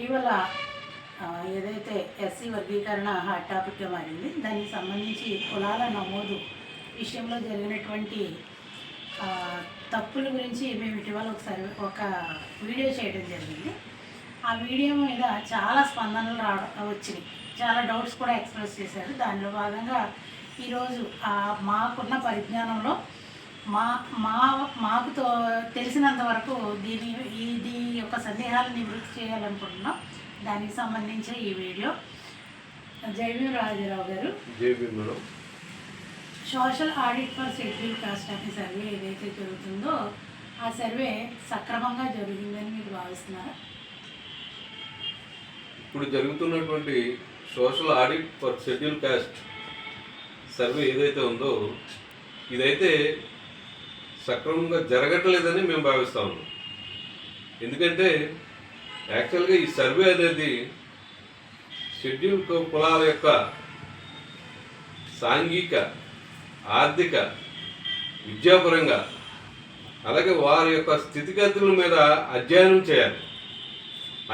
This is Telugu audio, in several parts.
ఇటీవల ఏదైతే ఎస్సీ వర్గీకరణ హాట్ టాపిక్గా మారింది దానికి సంబంధించి కులాల నమోదు విషయంలో జరిగినటువంటి తప్పుల గురించి మేము ఇటీవల ఒకసారి ఒక వీడియో చేయడం జరిగింది. ఆ వీడియో మీద చాలా స్పందనలు రావడం వచ్చినాయి. చాలా డౌట్స్ కూడా ఎక్స్ప్రెస్ చేశారు. దానిలో భాగంగా ఈరోజు మాకున్న పరిజ్ఞానంలో మా మా మాకు తెలిసినంత వరకు దీని ఇది యొక్క సందేహాలను నివృత్తి చేయాలనుకుంటున్నాం. దానికి సంబంధించి ఈ వీడియో. జైవీం రాజారావు గారు. Social audit for schedule caste అనే సర్వే ఏదైతే జరుగుతుందో ఆ సర్వే సక్రమంగా జరిగిందని మీరు భావిస్తున్నారా? ఇప్పుడు జరుగుతున్నటువంటి social audit for schedule caste survey ఏదైతే ఉందో ఇదైతే సక్రమంగా జరగట్లేదని మేము భావిస్తా ఉన్నాం. ఎందుకంటే యాక్చువల్గా ఈ సర్వే అనేది షెడ్యూల్ కులాల యొక్క సాంఘిక ఆర్థిక విద్యాపరంగా అలాగే వారి యొక్క స్థితిగతుల మీద అధ్యయనం చేయాలి.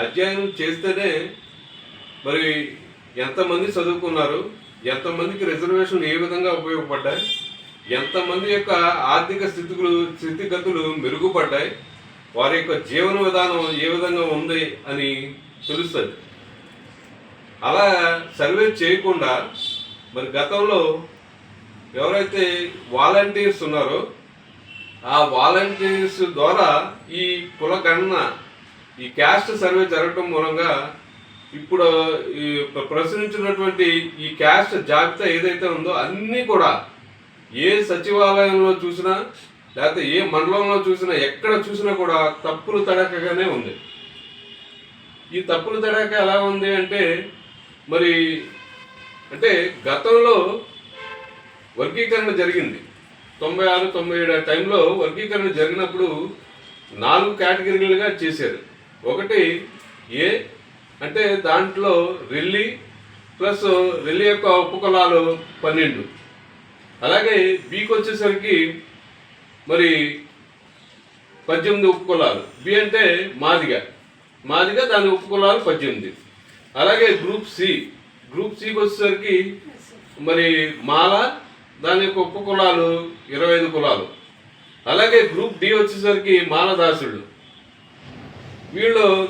అధ్యయనం చేస్తేనే మరి ఎంతమంది చదువుకున్నారు ఎంతమందికి రిజర్వేషన్ ఏ విధంగా ఉపయోగపడ్డాయి ఎంతమంది యొక్క ఆర్థిక స్థితిగతులు స్థితిగతులు మెరుగుపడ్డాయి? వారి యొక్క జీవన విధానం ఏ విధంగా ఉంది అని తెలుస్తుంది. అలా సర్వే చేయకుండా మరి గతంలో ఎవరైతే వాలంటీర్స్ ఉన్నారో ఆ వాలంటీర్స్ ద్వారా ఈ కులగణన ఈ క్యాస్ట్ సర్వే జరగటం మూలంగా ఇప్పుడు ఈ ఈ క్యాస్ట్ జాబితా ఏదైతే ఉందో అన్నీ కూడా ఏ సచివాలయంలో చూసినా లేకపోతే ఏ మండలంలో చూసినా ఎక్కడ చూసినా కూడా తప్పులు తడకగానే ఉంది. ఈ తప్పులు తడక ఎలా ఉంది అంటే మరి అంటే గతంలో వర్గీకరణ జరిగింది. తొంభై ఆరు తొంభై ఏడు టైంలో వర్గీకరణ జరిగినప్పుడు నాలుగు కేటగిరీలుగా చేశారు. ఒకటి ఏ అంటే దాంట్లో రెల్లి ప్లస్ రెల్లి యొక్క ఉపకులాలు పన్నెండు. అలాగే బీకి వచ్చేసరికి మరి పద్దెనిమిది ఉపకులాలు. బి అంటే మాదిగ. మాదిగ దాని ఉపకులాలు పద్దెనిమిది. అలాగే గ్రూప్ సి గ్రూప్ సికి వచ్చేసరికి మరి మాల దాని యొక్క ఉపకులాలు ఇరవై ఐదు కులాలు. అలాగే గ్రూప్ డి వచ్చేసరికి మాలదాసుళ్ళు వీళ్ళు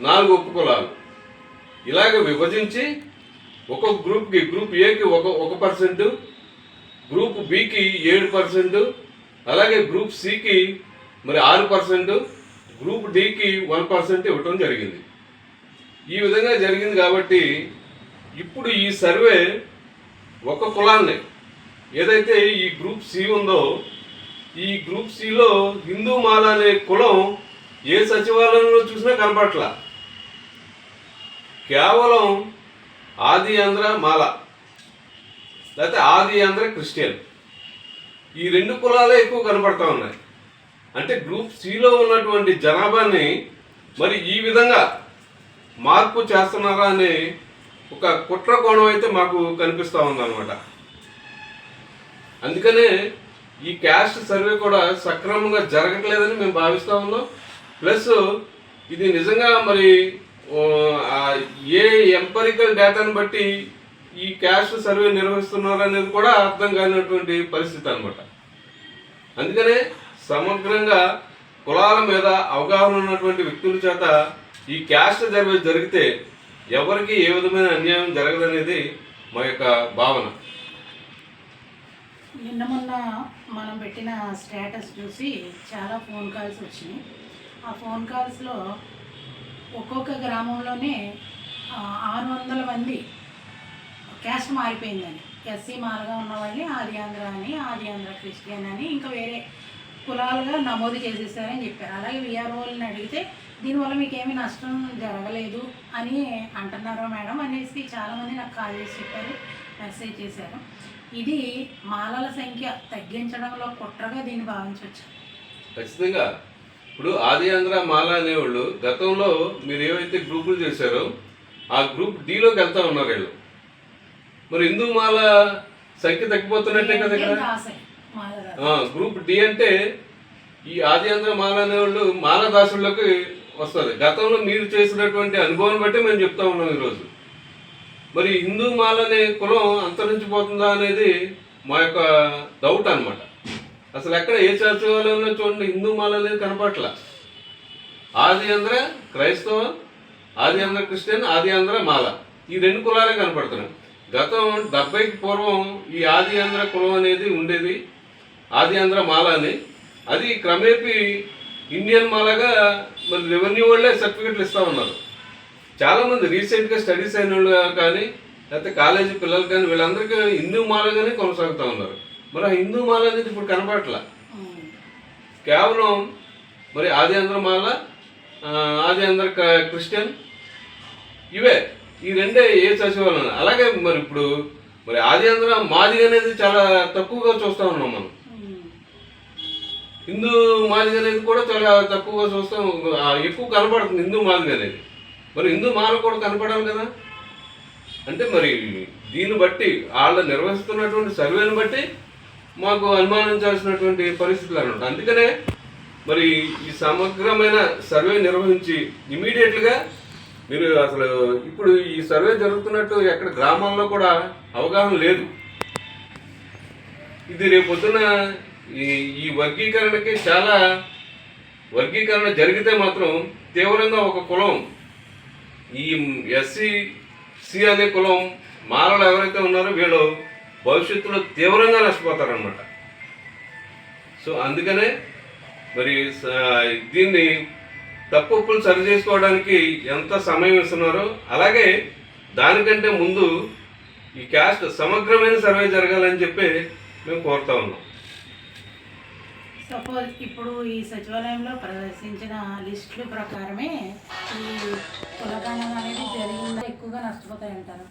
నాలుగు ఉపకులాలు. ఇలాగ విభజించి ఒక్కొక్క గ్రూప్కి గ్రూప్ ఏకి ఒక ఒక పర్సెంట్ గ్రూప్ బికి ఏడు పర్సెంట్ అలాగే గ్రూప్ సికి మరి ఆరు పర్సెంట్ గ్రూప్ డికి వన్ పర్సెంట్ ఇవ్వటం జరిగింది. ఈ విధంగా జరిగింది కాబట్టి ఇప్పుడు ఈ సర్వే ఒక కులాన్ని ఏదైతే ఈ గ్రూప్ సి ఉందో ఈ గ్రూప్ సిలో హిందూ మాల అనే కులం ఏ సచివాలయంలో చూసినా కనపట్ల కేవలం ఆది ఆంధ్ర మాల. లేకపోతే ఆది ఆంధ్ర క్రిస్టియన్. ఈ రెండు కులాలే ఎక్కువ కనపడతా ఉన్నాయి. అంటే గ్రూప్ సిలో ఉన్నటువంటి జనాభాని మరి ఈ విధంగా మార్పు చేస్తున్నారా అని ఒక కుట్ర కోణం అయితే మాకు కనిపిస్తూ ఉందన్నమాట. అందుకనే ఈ క్యాస్ట్ సర్వే కూడా సక్రమంగా జరగట్లేదని మేము భావిస్తూ ఉన్నాం. ప్లస్ ఇది నిజంగా మరి ఏ ఎంపరికల్ డేటాను బట్టి ఈ క్యాస్ట్ సర్వే నిర్వహిస్తున్నారు అనేది కూడా అర్థం కానిటువంటి పరిస్థితి అనమాట అందుకనే సమగ్రంగా కులాల మీద అవగాహన ఉన్నటువంటి వ్యక్తుల చేత ఈ క్యాస్ట్ సర్వే జరిగితే ఎవరికి ఏ విధమైన అన్యాయం జరగదనేది మా యొక్క భావన. నిన్న మొన్న మనం పెట్టిన స్టేటస్ చూసి చాలా ఫోన్ కాల్స్ వచ్చినాయి. ఆ ఫోన్ కాల్స్లో ఒక్కొక్క గ్రామంలోనే ఆరు వందల మంది క్యాస్ట్ మారిపోయిందని. ఎస్సీ మాలుగా ఉన్నవాళ్ళని ఆది ఆంధ్ర అని ఆది ఆంధ్ర క్రిస్టియన్ అని ఇంకా వేరే కులాలుగా నమోదు చేసేసారని చెప్పారు. అలాగే విఆర్ఓల్ని అడిగితే దీనివల్ల మీకేమీ నష్టం జరగలేదు అని అంటున్నారు మేడం అనేసి చాలామంది నాకు కాల్ చేసి చెప్పారు మెసేజ్ చేశారు. ఇది మాలల సంఖ్య తగ్గించడంలో కుట్రగా దీన్ని భావించవచ్చు. ఖచ్చితంగా. ఇప్పుడు ఆది ఆంధ్ర మాల అనేవాళ్ళు గతంలో మీరు ఏవైతే గ్రూపులు చేశారో ఆ గ్రూప్ డీలోకి వెళ్తా ఉన్నారు వీళ్ళు. మరి హిందూ మాల సంఖ్య తగ్గిపోతున్నట్టే కదా ఇక్కడ? గ్రూప్ డి అంటే ఈ ఆది ఆంధ్ర మాల అనేవాళ్ళు మాలదాసుల్లోకి వస్తుంది. గతంలో మీరు చేసినటువంటి అనుభవం బట్టి మేము చెప్తా ఉన్నాం ఈరోజు. మరి హిందూ మాల అనే కులం అంతరించిపోతుందా అనేది మా యొక్క డౌట్ అన్నమాట. అసలు ఎక్కడ ఏ సచివాలయంలో చూడండి హిందూ మాల అనేది కనపట్ల ఆది ఆంధ్ర క్రైస్తవ ఆది ఆంధ్ర క్రిస్టియన్ ఆది ఆంధ్ర మాల. ఈ రెండు కులాలే కనపడుతున్నాయి. గతం డెబ్బైకి పూర్వం ఈ ఆది ఆంధ్ర కులం అనేది ఉండేది. ఆది ఆంధ్ర మాల అని అది క్రమేపీ ఇండియన్ మాలగా మరి రెవెన్యూ వాళ్ళే సర్టిఫికెట్లు ఇస్తూ ఉన్నారు. చాలామంది రీసెంట్గా స్టడీస్ అయిన వాళ్ళు కానీ లేకపోతే కాలేజీ పిల్లలు కానీ వీళ్ళందరికీ హిందూ మాలగానే కొనసాగుతూ ఉన్నారు. మరి ఆ హిందూ మాల అనేది ఇప్పుడు కనపడట్లా? కేవలం మరి ఆది ఆంధ్ర మాల ఆది ఆంధ్ర క్రిస్టియన్ ఇవే. ఈ రెండే ఏ సచివాలయం? అలాగే మరి ఇప్పుడు మరి ఆది మాది అనేది చాలా తక్కువగా చూస్తూ ఉన్నాం మనం. హిందూ మాదిగ అనేది కూడా చాలా తక్కువగా చూస్తాం ఎక్కువ కనపడుతుంది హిందూ మాదిగ అనేది. మరి హిందూ మాల కూడా కనపడాలి కదా? అంటే మరి దీన్ని బట్టి వాళ్ళు నిర్వహిస్తున్నటువంటి సర్వేని బట్టి మాకు అనుమానించాల్సినటువంటి పరిస్థితులు అనమాట అందుకనే మరి ఈ సమగ్రమైన సర్వే నిర్వహించి ఇమీడియట్గా మీరు అసలు ఇప్పుడు ఈ సర్వే జరుగుతున్నట్టు ఎక్కడ గ్రామాల్లో కూడా అవగాహన లేదు. ఇది రేపు పొద్దున ఈ ఈ వర్గీకరణకి చాలా వర్గీకరణ జరిగితే మాత్రం తీవ్రంగా ఒక కులం ఈ ఎస్సీ సి అనే కులం మాలలు ఎవరైతే ఉన్నారో వీళ్ళు భవిష్యత్తులో తీవ్రంగా నష్టపోతారనమాట సో అందుకనే మరి స- దీన్ని తప్పులు సరి చేసుకోవడానికి ఎంత సమయం ఇస్తున్నారో అలాగే దానికంటే ముందు ఈ క్యాస్ట్ సమగ్రమైన సర్వే జరగాలని చెప్పి మేము కోరుతా ఉన్నాం. సపోజ్ ఇప్పుడు ఈ సచివాలయంలో ప్రదర్శించిన లిస్టుల ప్రకారమే ఈ కులగణన అనేది జరిగిందా? ఎక్కువగా నష్టపోతాయి అంటారు.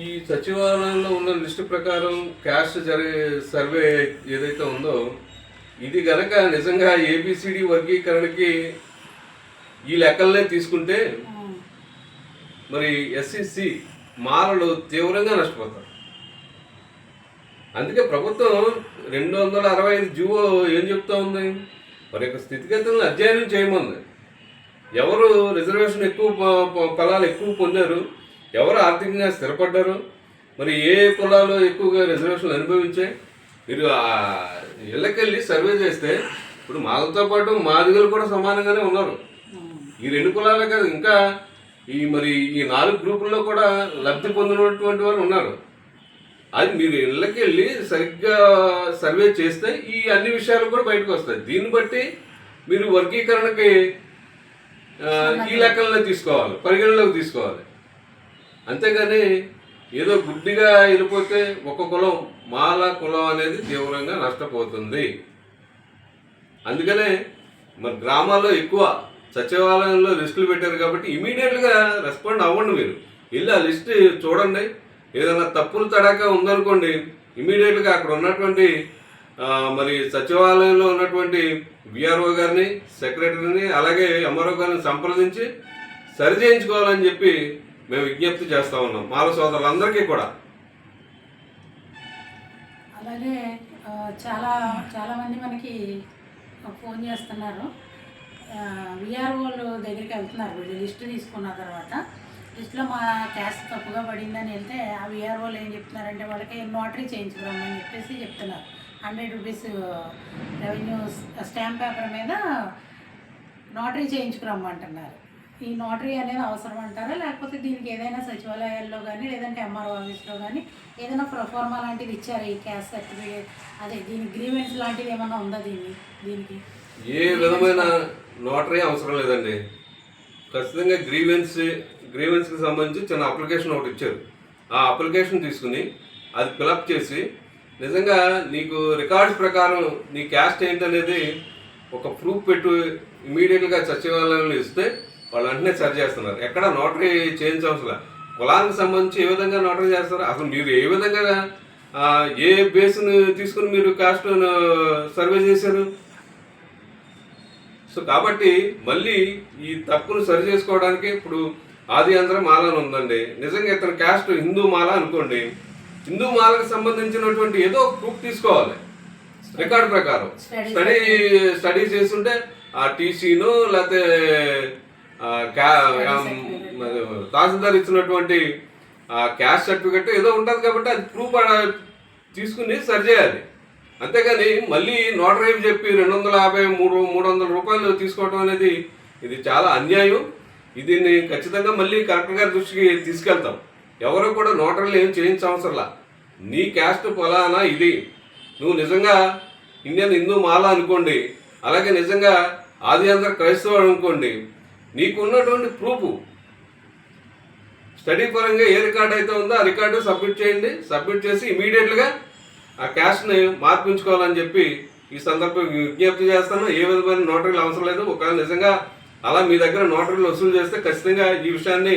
ఈ సచివాలయంలో ఉన్న లిస్టు ప్రకారం క్యాస్ట్ జరిగే సర్వే ఏదైతే ఉందో ఇది గనక నిజంగా ఏబిసిడి వర్గీకరణకి ఈ లెక్కలనే తీసుకుంటే మరి ఎస్సిసి మాలలు తీవ్రంగా నష్టపోతారు. అందుకే ప్రభుత్వం రెండు వందల అరవై ఐదు జీవో ఏం చెప్తా ఉంది? మరి యొక్క స్థితిగతులను అధ్యయనం చేయమంది. ఎవరు రిజర్వేషన్ ఎక్కువ ఫలాలు ఎక్కువ పొందారు? ఎవరు ఆర్థికంగా స్థిరపడ్డారు? మరి ఏ కులాలు ఎక్కువగా రిజర్వేషన్లు అనుభవించాయి? మీరు ఆ ఇళ్ళకెళ్ళి సర్వే చేస్తే ఇప్పుడు మాలతో పాటు మాదిగలు కూడా సమానంగానే ఉన్నారు. ఈ రెండు కులాలే కాదు ఇంకా ఈ మరి ఈ నాలుగు గ్రూపుల్లో కూడా లబ్ధి పొందినటువంటి వారు ఉన్నారు. అది మీరు ఇళ్ళకి వెళ్ళి సరిగ్గా సర్వే చేస్తే ఈ అన్ని విషయాలు కూడా బయటకు వస్తాయి. దీన్ని బట్టి మీరు వర్గీకరణకి ఈ లెక్కల్లో తీసుకోవాలి పరిగణలోకి తీసుకోవాలి. అంతేగాని ఏదో గుడ్డిగా వెళ్ళిపోతే ఒక కులం మాల కులం అనేది తీవ్రంగా నష్టపోతుంది. అందుకనే మరి గ్రామాల్లో ఎక్కువ సచివాలయంలో లిస్టులు పెట్టారు కాబట్టి ఇమీడియట్గా రెస్పాండ్ అవ్వండి మీరు. వెళ్ళి ఆ లిస్ట్ చూడండి. ఏదైనా తప్పులు తడాక ఉందనుకోండి ఇమీడియట్గా అక్కడ ఉన్నటువంటి మరి సచివాలయంలో ఉన్నటువంటి విఆర్ఓ గారిని సెక్రటరీని అలాగే ఎంఆర్ఓ గారిని సంప్రదించి సరి చేయించుకోవాలని చెప్పి మేము విజ్ఞప్తి చేస్తా ఉన్నాం. మాల సోదరులందరికీ కూడా. అలాగే చాలా చాలామంది మనకి ఫోన్ చేస్తున్నారు. విఆర్ఓలు దగ్గరికి వెళ్తున్నారు. వీళ్ళు లిస్ట్ తీసుకున్న తర్వాత. లిస్ట్లో మా క్యాస్ట్ తప్పుగా పడిందని వెళ్తే ఆ విఆర్ఓలు ఏం చెప్తున్నారంటే వాళ్ళకి నోటరీ చేయించుకురమ్మని చెప్పేసి చెప్తున్నారు. Hundred rupees revenue stamp paper మీద నోటరీ చేయించుకురమ్మంటున్నారు. ఈ నోటరీ అనేది అవసరం అంటారా? లేకపోతే దీనికి ఏదైనా సచివాలయాల్లో కానీ లేదంటే ఎంఆర్ఓ ఆఫీస్లో కానీ ఏదైనా ప్రొఫార్మా లాంటిది ఇచ్చారా ఈ క్యాస్ట్ సర్టిఫికేట్? అదే దీని గ్రీవెన్స్ లాంటిది ఏమైనా ఉందా దీన్ని? దీనికి? ఏ విధమైన నోటరీ అవసరం లేదండి. ఖచ్చితంగా గ్రీవెన్స్ గ్రీవెన్స్కి సంబంధించి చిన్న అప్లికేషన్ ఒకటి ఇచ్చారు. ఆ అప్లికేషన్ తీసుకుని అది ఫిలప్ చేసి నిజంగా నీకు రికార్డ్స్ ప్రకారం నీ క్యాస్ట్ ఏంటనేది ఒక ప్రూఫ్ పెట్టు ఇమీడియట్గా సచివాలయంలో ఇస్తే వాళ్ళు వెంటనే సరి చేస్తున్నారు. ఎక్కడ నోటరీ చేయించవలసిన అవసరం. కులానికి సంబంధించి ఏ విధంగా నోటరీ చేస్తారు అసలు మీరు ఏ విధంగా ఏ బేస్ని తీసుకుని మీరు కాస్ట్ సర్వే చేశారు? సో కాబట్టి మళ్ళీ ఈ తప్పును సరి చేసుకోవడానికి ఇప్పుడు ఆది ఆంధ్ర మాల అని ఉందండి. నిజంగా ఇతను క్యాస్ట్ హిందూ మాల అనుకోండి. హిందూ మాలకు సంబంధించినటువంటి ఏదో ప్రూఫ్ తీసుకోవాలి. రికార్డు ప్రకారం. స్టడీ స్టడీ చేస్తుంటే. ఆ టీసీను లేకపోతే తహసీల్దార్ ఇచ్చినటువంటి క్యాస్ట్ సర్టిఫికెట్ ఏదో ఉంటుంది కాబట్టి అది ప్రూఫ్ తీసుకుని సరి చేయాలి. అంతేగాని మళ్ళీ నోటరీ చెప్పి రెండు వందల యాభై మూడు మూడు వందల రూపాయలు తీసుకోవడం అనేది ఇది చాలా అన్యాయం. దీన్ని ఖచ్చితంగా మళ్ళీ కలెక్టర్ గారి దృష్టికి తీసుకెళ్తాం. ఎవరు కూడా నోటరీలు ఏం చేయించవసరంలా నీ క్యాస్ట్ ఫలానా ఇది. నువ్వు నిజంగా ఇండియన్ హిందూ మాల అనుకోండి అలాగే నిజంగా ఆది ఆంధ్ర క్రైస్తవుడు అనుకోండి నీకు ఉన్నటువంటి ప్రూఫ్. స్టడీ పరంగా ఏ రికార్డ్ అయితే ఉందో ఆ రికార్డు సబ్మిట్ చేయండి. సబ్మిట్ చేసి ఇమీడియట్గా ఆ క్యాష్ని మార్పించుకోవాలని చెప్పి ఈ సందర్భం విజ్ఞప్తి చేస్తాను. ఏ విధమైన నోటరీలు అవసరం లేదు. ఒకవేళ నిజంగా అలా మీ దగ్గర నోటరీలు వసూలు చేస్తే ఖచ్చితంగా ఈ విషయాన్ని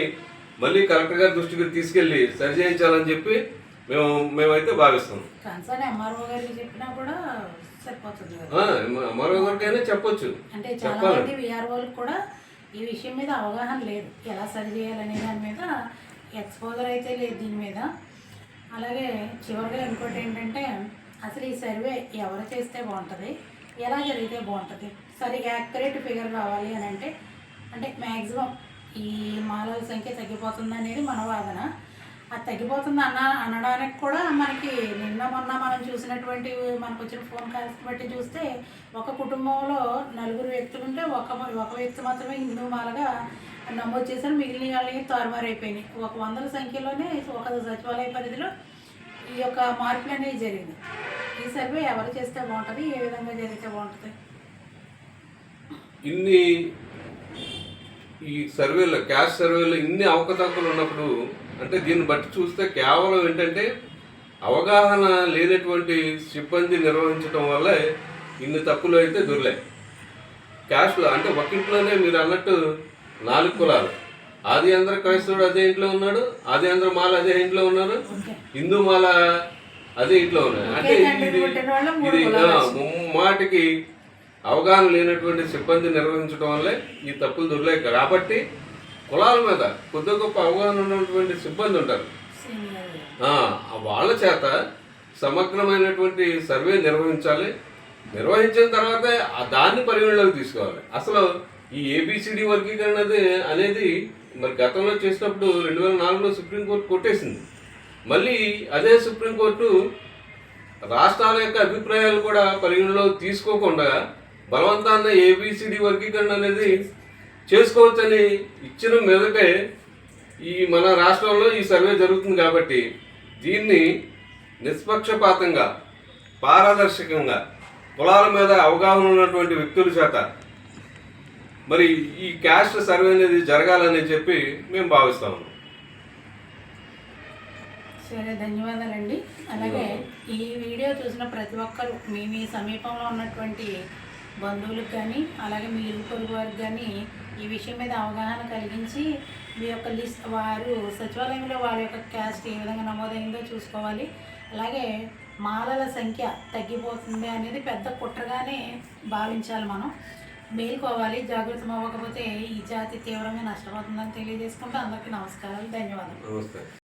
మళ్ళీ కలెక్టర్ గారి దృష్టికి తీసుకెళ్ళి సరి చేయించాలని చెప్పి మేము మేమైతే భావిస్తాం ఎంఆర్ఓ చెప్పొచ్చు. అంటే చాలా కూడా ఈ విషయం మీద అవగాహన లేదు. ఎలా సరి చేయాలనే దాని మీద ఎక్స్పోజర్ అయితే లేదు దీని మీద. అలాగే చివరిగా ఇంకోటి ఏంటంటే అసలు ఈ సర్వే ఎవరు చేస్తే బాగుంటుంది? ఎలా జరిగితే బాగుంటుంది? సరిగా యాక్యురేట్ ఫిగర్ కావాలి అని అంటే అంటే మ్యాక్సిమం ఈ మానవుల సంఖ్య తగ్గిపోతుంది అనేది మన వాదన. అది తగ్గిపోతుంది అన్న అనడానికి కూడా మనకి నిన్న మొన్న మనం చూసినటువంటి మనకు వచ్చిన ఫోన్ కాల్స్ బట్టి చూస్తే ఒక కుటుంబంలో నలుగురు వ్యక్తులు ఉంటే ఒక ఒక వ్యక్తి మాత్రమే హిందూ మాలగా నమోదు చేశారు. మిగిలిన వాళ్ళకి తారుమారైపోయినాయి ఒక వందల సంఖ్యలోనే ఒక సచివాలయ పరిధిలో ఈ యొక్క మార్పులు అనేది జరిగింది ఈ సర్వే ఎవరు చేస్తే బాగుంటుంది? ఏ విధంగా జరిగితే బాగుంటుంది? ఇన్ని ఈ సర్వేలో క్యాష్ సర్వేలో ఇన్ని అవకతవకలు ఉన్నప్పుడు అంటే దీన్ని బట్టి చూస్తే కేవలం ఏంటంటే అవగాహన లేనటువంటి సిబ్బంది నిర్వహించడం వల్లే ఇన్ని తప్పులు అయితే దొరికాయి. క్యాష్లో అంటే ఒక్కింట్లోనే మీరు అన్నట్టు నాలుగు కులాలు. ఆది ఆంధ్ర క్రైస్తవుడు అదే ఇంట్లో ఉన్నాడు ఆది ఆంధ్ర మాల అదే ఇంట్లో ఉన్నారు హిందూ మాల అదే ఇంట్లో ఉన్నాయి అంటే ఇది ఇది. ముమ్మాటికి అవగాహన లేనటువంటి సిబ్బంది నిర్వహించడం వల్లే ఈ తప్పులు దొరలేక కాబట్టి కులాల మీద కొద్ది గొప్ప అవగాహన ఉన్నటువంటి సిబ్బంది ఉంటారు. వాళ్ళ చేత సమగ్రమైనటువంటి సర్వే నిర్వహించాలి. నిర్వహించిన తర్వాత ఆ దాన్ని పరిగణలోకి తీసుకోవాలి. అసలు ఈ ఏబిసిడి వర్గీకరణ అనేది మరి గతంలో చేసినప్పుడు రెండు వేల నాలుగులో సుప్రీంకోర్టు కొట్టేసింది. మళ్ళీ అదే సుప్రీంకోర్టు రాష్ట్రాల యొక్క అభిప్రాయాలు కూడా పరిగణలోకి తీసుకోకుండా బలవంతాన్న ఏబిసిడి వర్గీకరణ అనేది చేసుకోవచ్చని ఇచ్చిన మీదటే ఈ మన రాష్ట్రంలో ఈ సర్వే జరుగుతుంది కాబట్టి దీన్ని నిష్పక్షపాతంగా పారదర్శకంగా కులాల మీద అవగాహన ఉన్నటువంటి వ్యక్తుల చేత మరి ఈ క్యాస్ట్ సర్వే అనేది జరగాలని చెప్పి మేము భావిస్తాము సరే ధన్యవాదాలండి. అలాగే ఈ వీడియో చూసిన ప్రతి ఒక్కరు మీ మీ సమీపంలో ఉన్నటువంటి బంధువులకు కానీ అలాగే మీ ఇరుగు పొరుగు వారికి కానీ ఈ విషయం మీద అవగాహన కలిగించి మీ యొక్క లిస్ట్ వారు సచివాలయంలో వారి యొక్క క్యాస్ట్ ఏ విధంగా నమోదైందో చూసుకోవాలి. అలాగే మాలల సంఖ్య తగ్గిపోతుంది అనేది పెద్ద కుట్రగానే భావించాలి మనం. మేలుకోవాలి జాగృతం అవ్వకపోతే ఈ జాతి తీవ్రంగా నష్టపోతుందని తెలియజేసుకుంటూ అందరికీ నమస్కారాలు ధన్యవాదాలు. నమస్తే.